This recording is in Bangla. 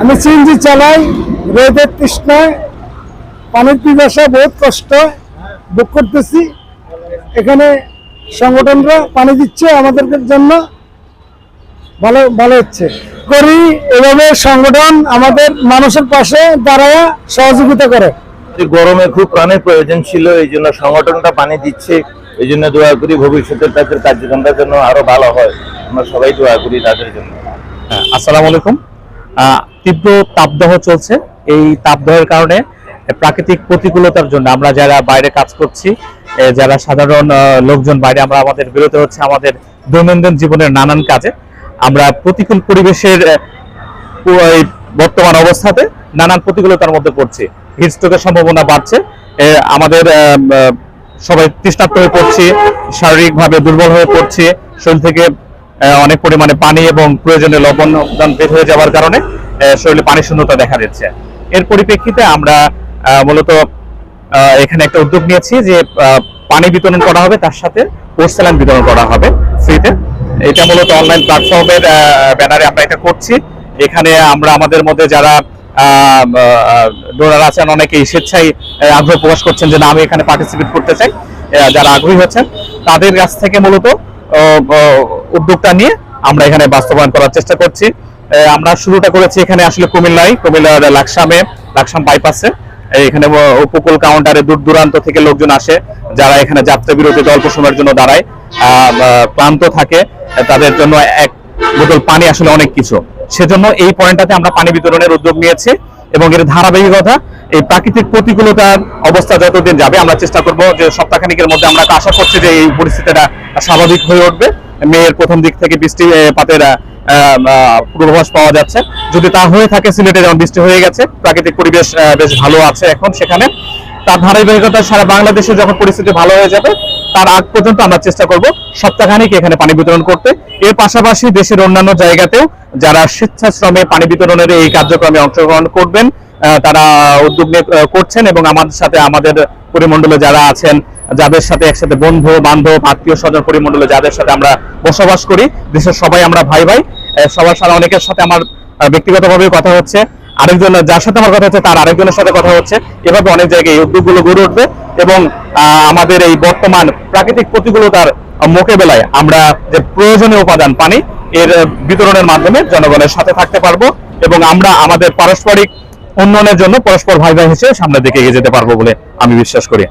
আমি সিএনজি চালাই রোদের তৃষ্ণায় পানির পিপাসা বহুত কষ্ট বুক করতেছি। এখানে সংগঠনরা পানি দিচ্ছে আমাদের জন্য। ভালো ভালো হচ্ছে। করি এভাবে সংগঠন আমাদের মানুষের পাশে দাঁড়ায় সহযোগিতা করে। গরমে খুব প্রাণের প্রয়োজন ছিল এই জন্য সংগঠনটা পানি দিচ্ছে। এই জন্য দোয়া করি ভবিষ্যতে তাদের কার্যক্রমটা যেন আরও ভালো হয়। আমরা সবাই দোয়া করি তাদের জন্য। হ্যাঁ, আসসালামু আলাইকুম। আহ, তীব্র তাপদাহ চলছে। এই তাপদাহের কারণে প্রাকৃতিক প্রতিকূলতার জন্য আমরা যারা বাইরে কাজ করছি যারা সাধারণ লোকজন বাইরে, আমরা আমাদের বিরত হচ্ছে আমাদের দৈনন্দিন জীবনের নানান কাজে। আমরা প্রতিকূল পরিবেশের বর্তমান অবস্থাতে নানান প্রতিকূলতার মধ্যে পড়ছি। হিটস্ট্রোকের সম্ভাবনা বাড়ছে। আমাদের সবাই তৃষ্ণার্ত হয়ে পড়ছি, শারীরিকভাবে দুর্বল হয়ে পড়ছি, শরীর থেকে অনেক পরিমাণে পানি এবং প্রয়োজনে লবণ বের হয়ে যাওয়ার কারণে শরীরে পানি শূন্যতা দেখা দিচ্ছে। এর পরিপ্রেক্ষিতে আমরা মূলত এখানে একটা উদ্যোগ নিয়েছি যে পানি বিতরণ করা হবে, তার সাথে পোর্সেলান বিতরণ করা হবে ফ্রিতে। এটা মূলত অনলাইন প্ল্যাটফর্মের ব্যানারে আমরা এটা করছি। এখানে আমরা আমাদের মধ্যে যারা ডোনার আছেন, অনেকেই স্বেচ্ছায় আগ্রহ প্রকাশ করছেন যে না, আমি এখানে পার্টিসিপেট করতে চাই যারা আগ্রহী হচ্ছেন, তাদের কাছ থেকে মূলত উদ্যোগটা নিয়ে আমরা এখানে বাস্তবায়ন করার চেষ্টা করছি। আমরা শুরুটা করেছি এখানে আসলে কুমিল্লায়, কুমিল্লার লাকসামে, লাকসাম বাইপাসে এখানে উপকূল কাউন্টারে দূর দূরান্ত থেকে লোকজন আসে যারা এখানে যাত্রা বিরতিতে অল্প সময়ের জন্য দাঁড়ায়। ক্লান্ত থাকে তাদের জন্য এক বোতল পানি আসলে অনেক কিছু। সেজন্য এই পয়েন্টটাতে আমরা পানি বিতরণের উদ্যোগ নিয়েছি এবং এর ধারাবাহিকতা এই প্রাকৃতিক প্রতিকূলতার অবস্থা যতদিন যাবে আমরা চেষ্টা করব যে সপ্তাহখানিকের মধ্যে আমরা আশা করছি যে এই পরিস্থিতিটা স্বাভাবিক হয়ে উঠবে। মেয়ের প্রথম দিক থেকে বৃষ্টিপাতের আহ, আহ, পূর্বাভাস পাওয়া যাচ্ছে। যদি তা হয়ে থাকে, সিলেটে যেমন বৃষ্টি হয়ে গেছে, প্রাকৃতিক পরিবেশ বেশ ভালো আছে এখন সেখানে। তার ধারাবাহিকতা সারা বাংলাদেশে যখন পরিস্থিতি ভালো হয়ে যাবে, তার আগ পর্যন্ত আমরা চেষ্টা করব সপ্তাহখানিক এখানে পানি বিতরণ করতে। এর পাশাপাশি দেশের অন্যান্য জায়গাতেও যারা স্বেচ্ছাশ্রমে পানি বিতরণের এই কার্যক্রমে অংশগ্রহণ করবেন তারা উদ্যোগ করছেন এবং আমাদের সাথে, আমাদের পরিমণ্ডলে যারা আছেন, যাদের সাথে একসাথে বন্ধু, বান্ধব, আত্মীয় স্বজন পরিমণ্ডলে, যাদের সাথে আমরা বসবাস করি, দেশের সবাই আমরা ভাই ভাই সবার সাথে অনেকের সাথে আমার ব্যক্তিগতভাবে কথা হচ্ছে, আরেকজন, যার সাথে আমার কথা হচ্ছে, তার আরেকজনের সাথে কথা হচ্ছে, এভাবে অনেক জায়গায় এই উদ্যোগগুলো গড়ে উঠবে এবং আমাদের এই বর্তমান প্রাকৃতিক প্রতিকূলতার মোকাবেলায় আমরা যে প্রয়োজনীয় উপাদান পানি, এর বিতরণের মাধ্যমে জনগণের সাথে থাকতে পারব এবং আমরা আমাদের পারস্পরিক উন্নয়নের জন্য পরস্পর ভাই ভাই হিসেবে সামনের দিকে এগিয়ে যেতে পারব বলে আমি বিশ্বাস করি।